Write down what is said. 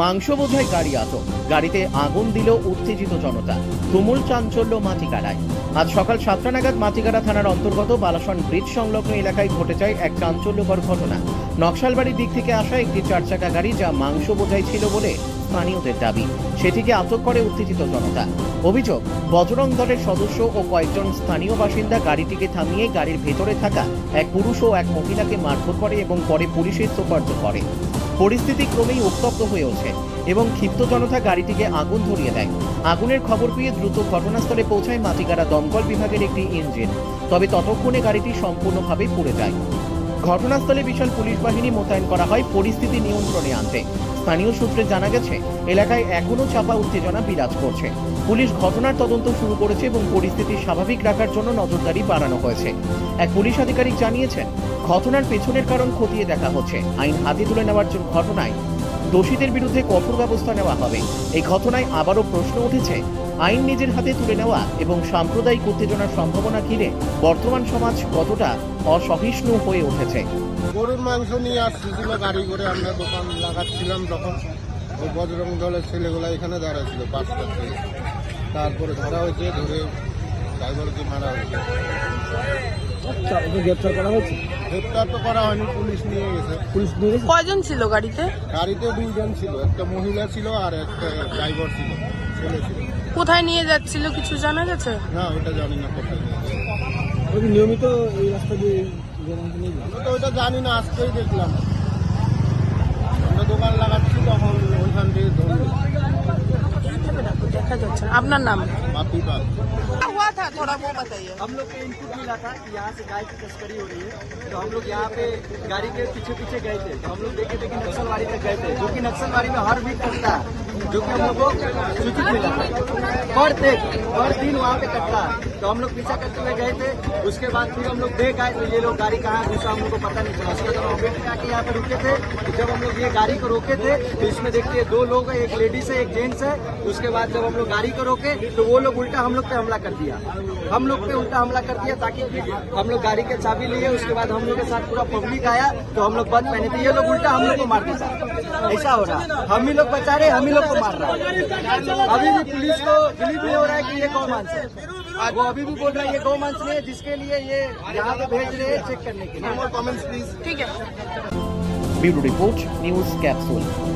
মাংস বোঝাই গাড়ি আটক। গাড়িতে আগুন দিল উত্তেজিত জনতা। তুমুল চাঞ্চল্য মাটিকাড়ায়। আজ সকাল সাতটা নাগাদ মাটিকাড়া থানার অন্তর্গত বালাসন ব্রিজ সংলগ্ন এলাকায় ঘটে যায় এক চাঞ্চল্যকর ঘটনা। নকশালবাড়ির দিক থেকে আসা একটি চার চাকা গাড়ি যা মাংস বোঝাই ছিল বলে স্থানীয়দের দাবি, সেটিকে আটক করে উত্তেজিত জনতা। অভিযোগ, বজরং দলের সদস্য ও কয়েকজন স্থানীয় বাসিন্দা গাড়িটিকে থামিয়ে গাড়ির ভেতরে থাকা এক পুরুষ ও এক মহিলাকে মারধর করে এবং পরে পুলিশের সোপার্দ করে। পরিস্থিতি ক্রমেই উত্তপ্ত হয়ে ওঠে এবং ক্ষিপ্ত জনতা গাড়িটিকে আগুন ধরিয়ে দেয়। আগুনের খবর পেয়ে দ্রুত ঘটনাস্থলে পৌঁছায় মাটিগাড়া দমকল বিভাগের একটি ইঞ্জিন। তবে ততক্ষণে গাড়িটি সম্পূর্ণভাবে পুড়ে যায়। ঘটনাস্থলে বিশাল পুলিশ বাহিনী মোতায়েন করা হয় পরিস্থিতি নিয়ন্ত্রণে আনতে। স্থানীয় সূত্রে জানা গেছে, এলাকায় এখনও চাপা উত্তেজনা বিরাজ করছে। পুলিশ ঘটনার তদন্ত শুরু করেছে এবং পরিস্থিতি স্বাভাবিক রাখার জন্য নজরদারি বাড়ানো হয়েছে। এক পুলিশ আধিকারিক জানিয়েছেন, ঘটনার পেছনের কারণ খতিয়ে দেখা হচ্ছে। আইন হাতে তুলে নেওয়ার জন্য ঘটনায় দোষীদের বিরুদ্ধে কঠোর ব্যবস্থা নেওয়া হবে। এই ঘটনায় আবারও প্রশ্ন উঠেছে, আইন নিজের হাতে তুলে নেওয়া এবং সাম্প্রদায়িক উত্তেজনার সম্ভাবনা ঘিরে বর্তমান সমাজ কতটা অসহিষ্ণু হয়ে উঠেছে। গরুর মাংস নিয়ে আসছিল গাড়ি করে আমরা দোকান লাগাচ্ছিলাম তখন ওই বজরং দলের ছেলেগুলো এখানে দাঁড়াচ্ছিল পাঁচটা ছেলে। তারপরে ধরা হয়েছে, ধরে ড্রাইভারকে মারা হয়েছে। ওকে গ্রেপ্তার করা হয়েছে? গ্রেপ্তার তো করা হয়নি পুলিশ নিয়ে গেছে। পুলিশ নিয়ে গেছে? কয়জন ছিল গাড়িতে? গাড়িতে দুইজন ছিল একটা মহিলা ছিল আর একটা ড্রাইভার ছিল ছেলে ছিল। কোথায় নিয়ে যাচ্ছিল কিছু জানা গেছে? না ওটা জানি না কোথায় ওই নিয়মিত এই রাস্তা দিয়ে তো ওইটা জানি না আজকেই দেখলাম। আমরা দোকান লাগাচ্ছি তখন ওইখান থেকে ধরলো। দেখা যাচ্ছে না। আপনার নাম? आपकी बात हुआ था थोड़ा वो बताइए हम लोग को इनपुट मिला था कि यहाँ से गाय की तस्करी हो रही है तो हम लोग यहाँ पे गाड़ी के पीछे पीछे गए थे तो हम लोग देखे थे कि नक्सलवाड़ी तक गए थे जो कि नक्सलवाड़ी में हर वीक करता है जो कि हम लोग को सूचित मिला पर देख पर दिन वहाँ पे कटता है तो हम लोग पीछा करते हुए गए थे उसके बाद फिर हम लोग देख आए तो ये लोग गाड़ी कहाँ घुसा हम लोग को पता नहीं चला उसके बाद हम लोग यहाँ पे रुके थे जब हम लोग ये गाड़ी को रोके थे तो इसमें देखते दो लोग है एक लेडीज़ है एक जेंट्स है उसके बाद जब हम लोग गाड़ी को रोके तो वो लोग लोग उल्टा हम लोग पे हमला कर दिया। हम लोग पे उल्टा हमला कर दिया ताकि हम लोग गाड़ी के चाबी लिए उसके बाद हम लोग के साथ पूरा पब्लिक आया तो हम लोग बंद पहने थे। ये लोग उल्टा हम लोग को मार दिया ऐसा हो रहा। हम ही लोग बचा रहे हम ही लोग को मार रहा। अभी भी पुलिस को बिलीव हो रहा है की ये कौन से वो अभी भी बोल रहा है ये गौमांस है जिसके लिए ये यहाँ पे भेज रहे हैं चेक करने के लिए। ठीक है। Bureau report news capsule.